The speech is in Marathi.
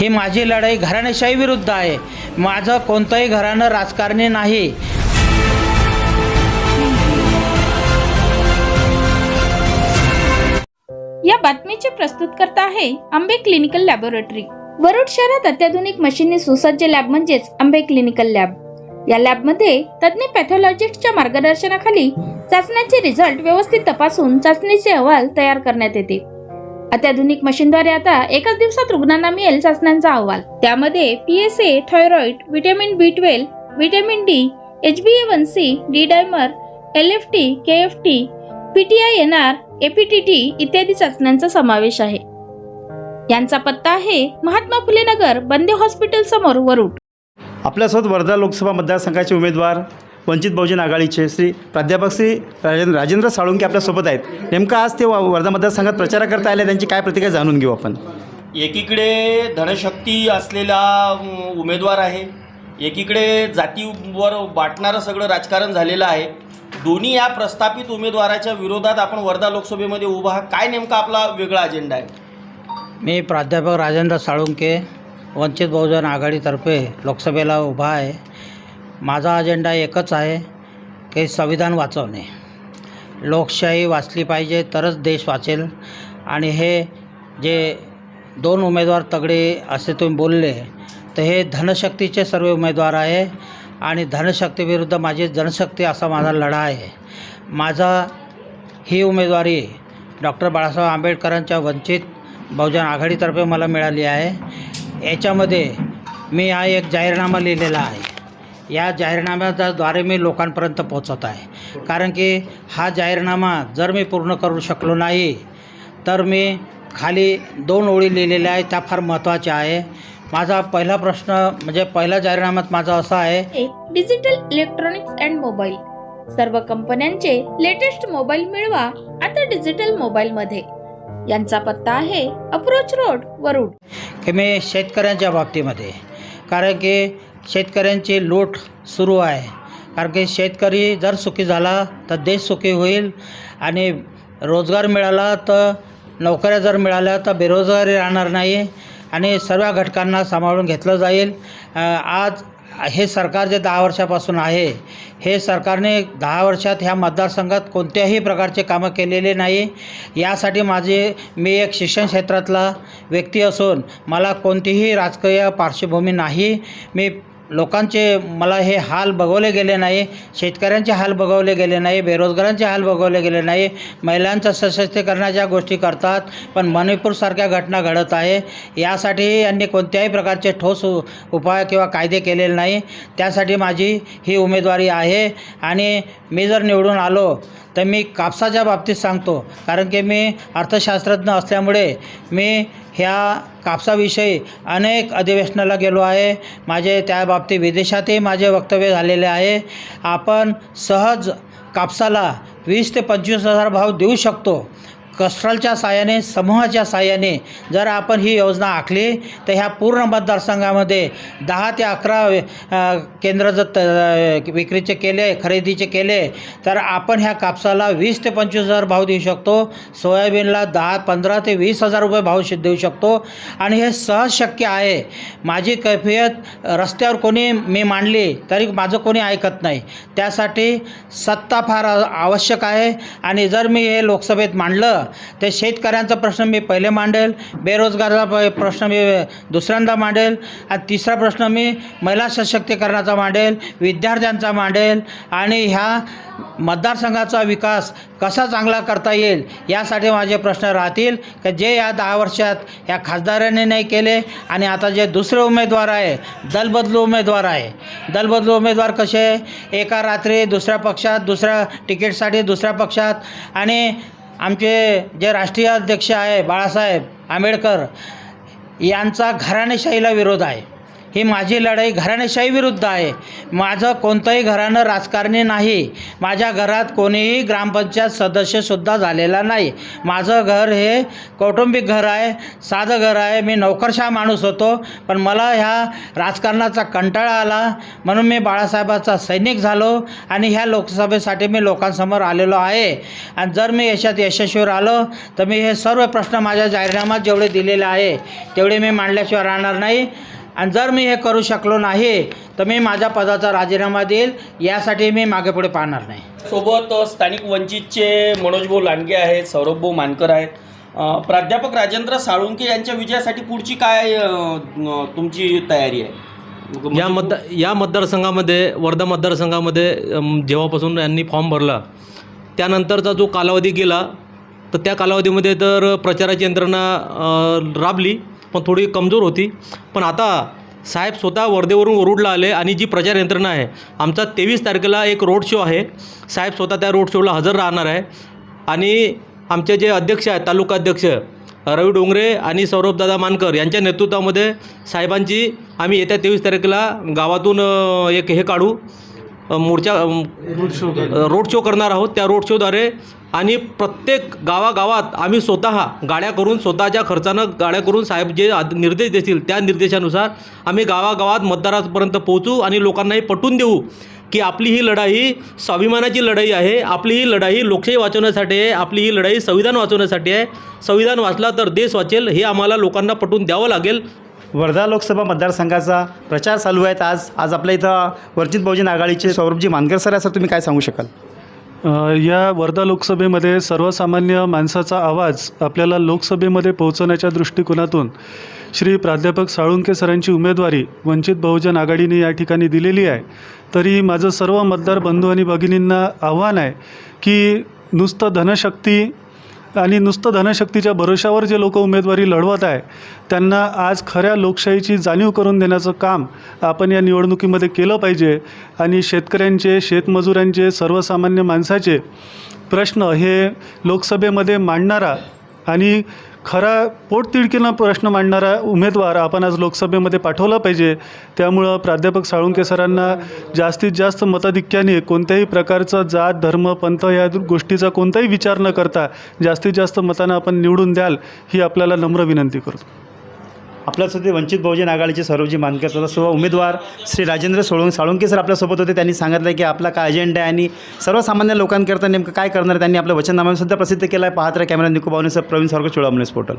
ही माझी लढाई घराणेशाही विरुद्ध आहे. माझं कोणतंही घराणं राजकारणी नाही. या बातमीचे प्रस्तुतकर्ता आहे आंबे क्लिनिकल लॅबोरेटरी. वरुड शहरात अत्याधुनिक मशीनने सुसज्ज लॅब म्हणजेच आंबे क्लिनिकल लॅब. या लॅबमध्ये तज्ज्ञ पॅथॉलॉजिस्टच्या मार्गदर्शनाखाली चाचण्यांचे रिझल्ट व्यवस्थित तपासून चाचणीचे अहवाल तयार करण्यात येते. अत्याधुनिक मशीनद्वारे आता एकाच दिवसात रुग्णांना मिळेल चाचण्यांचा अहवाल. त्यामध्ये PSA thyroid vitamin B twelve vitamin D H B A one C D dimer L F T K F T PTI N R APTT इत्यादी चाचण्यांचा समावेश आहे. यांचा पत्ता आहे महात्मा फुले नगर बंदे हॉस्पिटल समोर वरुड. आपल्यासोबत वर्धा लोकसभा मतदारसंघाचे उमेदवार वंचित बहुजन आघाडीचे श्री प्राध्यापक श्री राजेंद्र राजेंद्र साळुंके आपल्यासोबत आहेत. नेमकं आज ते व- वर्धा मतदारसंघात प्रचाराकरता आले त्यांची काय प्रतिक्रिया जाणून घेऊ आपण? एकीकडे धनशक्ती असलेला उमेदवार आहे. एकीकडे जातीवर वाटणारं सगळं राजकारण झालेलं आहे. दोन्ही या प्रस्थापित उमेदवाराच्या विरोधात आपण वर्धा लोकसभेमध्ये उभा आहात. काय नेमका आपला वेगळा अजेंडा आहे? मी प्राध्यापक राजेंद्र साळुंके वंचित बहुजन आघाडीतर्फे लोकसभेला उभा आहे. माझा अजेंडा एकच आहे की संविधान वाचवणे. लोकशाही वाचली पाहिजे तरच देश वाचेल. आणि हे जे दोन उमेदवार तगडे असे तुम्ही बोलले तर हे धनशक्तीचे सर्व उमेदवार आहे आणि धनशक्तीविरुद्ध माझी जनशक्ती असा माझा लढा आहे. माझा ही उमेदवारी डॉक्टर बाळासाहेब आंबेडकरांच्या वंचित बहुजन आघाडीतर्फे मला मिळाली आहे. याच्यामध्ये मी हा एक जाहीरनामा लिहिलेला आहे. या जाहीरनाम्याद्वारे मी लोकांपर्यंत पोहोचत आहे. कारण की हा जाहीरनामा जर मी पूर्ण करू शकलो नाही तर मी खाली दोन ओळी लिहिलेल्या आहेत त्या फार महत्त्वाच्या आहे. माझा पहिला प्रश्न म्हणजे पहिला जाहीरनाम्यात माझा असा आहे डिजिटल इलेक्ट्रॉनिक्स अँड मोबाईल. सर्व कंपन्यांचे लेटेस्ट मोबाईल मिळवा आता डिजिटल मोबाईल मध्ये यांचा पत्ता आहे अप्रोच रोड वरुड. की मी शेतकऱ्यांच्या बाबतीमध्ये. कारण की शेतकऱ्यांची लूट सुरू आहे. कारण की शेतकरी जर सुखी झाला तर देश सुखी होईल आणि रोजगार मिळाला तर नोकऱ्या जर मिळाल्या तर बेरोजगारी राहणार नाही आणि सर्व घटकांना सांभाळून घेतलं जाईल. आज हे सरकार जे दहा वर्षापासून आहे हे सरकारने दहा वर्षात ह्या मतदारसंघात कोणत्याही प्रकारचे कामं केलेले नाही. यासाठी माझे मी एक शिक्षण क्षेत्रातला व्यक्ती असून मला कोणतीही राजकीय पार्श्वभूमी नाही. मी लोकांचे मला हे हाल बघवले गेले नाही शेतकऱ्यांचे हाल बघवले गेले नाही बेरोजगारांचे हाल बघवले गेले नाही. महिलांचं सशक्तीकरणाच्या गोष्टी करतात पण मणिपूरसारख्या घटना घडत आहे. यासाठी यांनी कोणत्याही प्रकारचे ठोस उपाय किंवा कायदे केलेले नाही. त्यासाठी माझी ही उमेदवारी आहे आणि मी जर निवडून आलो तर मी कापसाच्या बाबतीत सांगतो कारण की मी अर्थशास्त्रज्ञ असल्यामुळे मी ह्या कापसाविषयी अनेक अधिवेशनाला गेलो आहे. माझे त्याबाबतीत विदेशातही माझे वक्तव्य झालेले आहे. आपण सहज कापसाला वीस ते पंचवीस हजार भाव देऊ शकतो. कस्ट्रलच्या साहाय्याने समूहाच्या साहाय्याने जर आपण ही योजना आखली तर ह्या पूर्ण मतदारसंघामध्ये दहा ते अकरा केंद्र जर त- विक्रीचे केले खरेदीचे केले तर आपण ह्या कापसाला वीस ते पंचवीस हजार भाव देऊ शकतो. सोयाबीनला दहा पंधरा ते वीस हजार रुपये भाव देऊ शकतो. आणि हे सहज शक्य आहे. माझी कैफियत रस्त्यावर कोणी मी मांडली तरी माझं कोणी ऐकत नाही. त्यासाठी सत्ता फार आवश्यक आहे. आणि जर मी हे लोकसभेत मांडलं तर शेतकऱ्यांचा प्रश्न मी पहिले मांडेल बेरोजगाराचा प- प्रश्न मी दुसऱ्यांदा मांडेल आणि तिसरा प्रश्न मी महिला सशक्तीकरणाचा मांडेल विद्यार्थ्यांचा मांडेल आणि ह्या मतदारसंघाचा विकास कसा चांगला करता येईल यासाठी माझे प्रश्न राहतील की जे या दहा वर्षात या खासदारांनी नाही केले आणि आता जे दुसरे उमेदवार आहे दलबदलू उमेदवार आहे. दलबदलू उमेदवार कसे? एका रात्री दुसऱ्या पक्षात दुसऱ्या तिकीटसाठी दुसऱ्या पक्षात आणि आमचे जे राष्ट्रीय अध्यक्ष आहे बाळासाहेब आंबेडकर यांचा घराणेशाहीला विरोध आहे. ही माझी लढाई घराणेशाही विरुद्ध आहे. माझं कोणतंही घराणं राजकारणी नाही. माझ्या घरात कोणीही ग्रामपंचायत सदस्यसुद्धा झालेला नाही. माझं घर हे कौटुंबिक घर आहे साधं घर आहे. मी नोकरशाह माणूस होतो पण मला ह्या राजकारणाचा कंटाळा आला. म्हणून मी बाळासाहेबाचा सैनिक झालो आणि ह्या लोकसभेसाठी मी लोकांसमोर आलेलो आहे. आणि जर मी याच्यात यशस्वी राहिलो तर मी हे सर्व प्रश्न माझ्या जाहीरनाम्यात जेवढे दिलेले आहे तेवढे मी मांडल्याशिवाय राहणार नाही. आणि जर मी हे करू शकलो नाही तर मी माझ्या पदाचा राजीनामा देईल यासाठी मी मागे पुढे पाहणार नाही. सोबत स्थानिक वंचितचे मनोज भाऊ लांडगे आहेत सौरभ भाऊ मानकर आहेत. प्राध्यापक राजेंद्र साळुंके यांच्या विजयासाठी पुढची काय तुमची तयारी आहे? या मतदार या मतदारसंघामध्ये वर्धा मतदारसंघामध्ये जेव्हापासून यांनी फॉर्म भरला त्यानंतरचा जो कालावधी गेला तर त्या कालावधीमध्ये तर प्रचाराची यंत्रणा राबली. पण थोडी कमजोर होती. पण आता साहेब स्वतः वर्धेवरून वरुडला आले आणि जी प्रचार यंत्रणा आहे आमचा तेवीस तारखेला एक रोड शो आहे. साहेब स्वतः त्या रोड शोला हजर राहणार आहे. आणि आमचे जे अध्यक्ष आहेत तालुका अध्यक्ष रवी डोंगरे आणि सौरभदादा मानकर यांच्या नेतृत्वामध्ये साहेबांची आम्ही येत्या तेवीस तारखेला गावातून एक हे काढू. मोर्चा रोड शो करणार आहोत त्या रोड शोद्वारे. आणि प्रत्येक गावागावात आम्ही स्वतः गाड्या करून स्वतःच्या खर्चानं गाड्या करून साहेब जे आद- निर्देश देतील त्या निर्देशानुसार आम्ही गावागावात मतदारापर्यंत पोहोचू आणि लोकांनाही पटवून देऊ की आपली ही लढाई स्वाभिमानाची लढाई आहे. आपली ही लढाई लोकशाही वाचवण्यासाठी आहे. आपली ही लढाई संविधान वाचवण्यासाठी आहे. संविधान वाचला तर देश वाचेल हे आम्हाला लोकांना पटवून द्यावं लागेल. वर्धा लोकसभा मतदारसंघाचा प्रचार चालू आहेत आज. आज आपल्या इथं वंचित बहुजन आघाडीचे सौरभजी मानकर सर असं सर तुम्ही काय सांगू शकाल? या वर्धा लोकसभेमध्ये सर्वसामान्य माणसाचा आवाज आपल्याला लोकसभेमध्ये पोहोचवण्याच्या दृष्टिकोनातून श्री प्राध्यापक साळुंके सरांची उमेदवारी वंचित बहुजन आघाडीने या ठिकाणी दिलेली आहे. तरी माझं सर्व मतदार बंधू आणि भगिनींना आव्हान आहे की नुसतं धनशक्ती आणि नुसतं धनशक्तीच्या भरोशावर जे लोक उमेदवारी लढवत आहे त्यांना आज खऱ्या लोकशाहीची जाणीव करून देण्याचं काम आपण या निवडणुकीमध्ये केलं पाहिजे. आणि शेतकऱ्यांचे शेतमजुरांचे सर्वसामान्य माणसाचे प्रश्न हे लोकसभेमध्ये मांडणारा आणि खरा पोटतिडकीनं प्रश्न मांडणारा उमेदवार आपण आज लोकसभेमध्ये पाठवला पाहिजे. त्यामुळं प्राध्यापक साळुंके सरांना जास्तीत जास्त मताधिक्याने कोणत्याही प्रकारचा जात धर्म पंथ या गोष्टीचा कोणताही विचार न करता जास्तीत जास्त मतानं आपण निवडून द्याल ही आपल्याला नम्र विनंती करतो. आपल्यासोबत वंचित बहुजन आघाडीचे सर्वजी मानकर सर्व उमेदवार श्री राजेंद्र सोळंग साळुंके सर आपल्यासोबत होते. त्यांनी सांगितलं की आपला काय अजेंडा आहे आणि सर्वसामान्य लोकांकरता नेमकं काय करणार आहे? त्यांनी आपलं वचननामा सुद्धा प्रसिद्ध केलं आहे पाहत्र कॅमेरा निकोबावने सर प्रवीण सारखं चोळामनेस पोर्टल.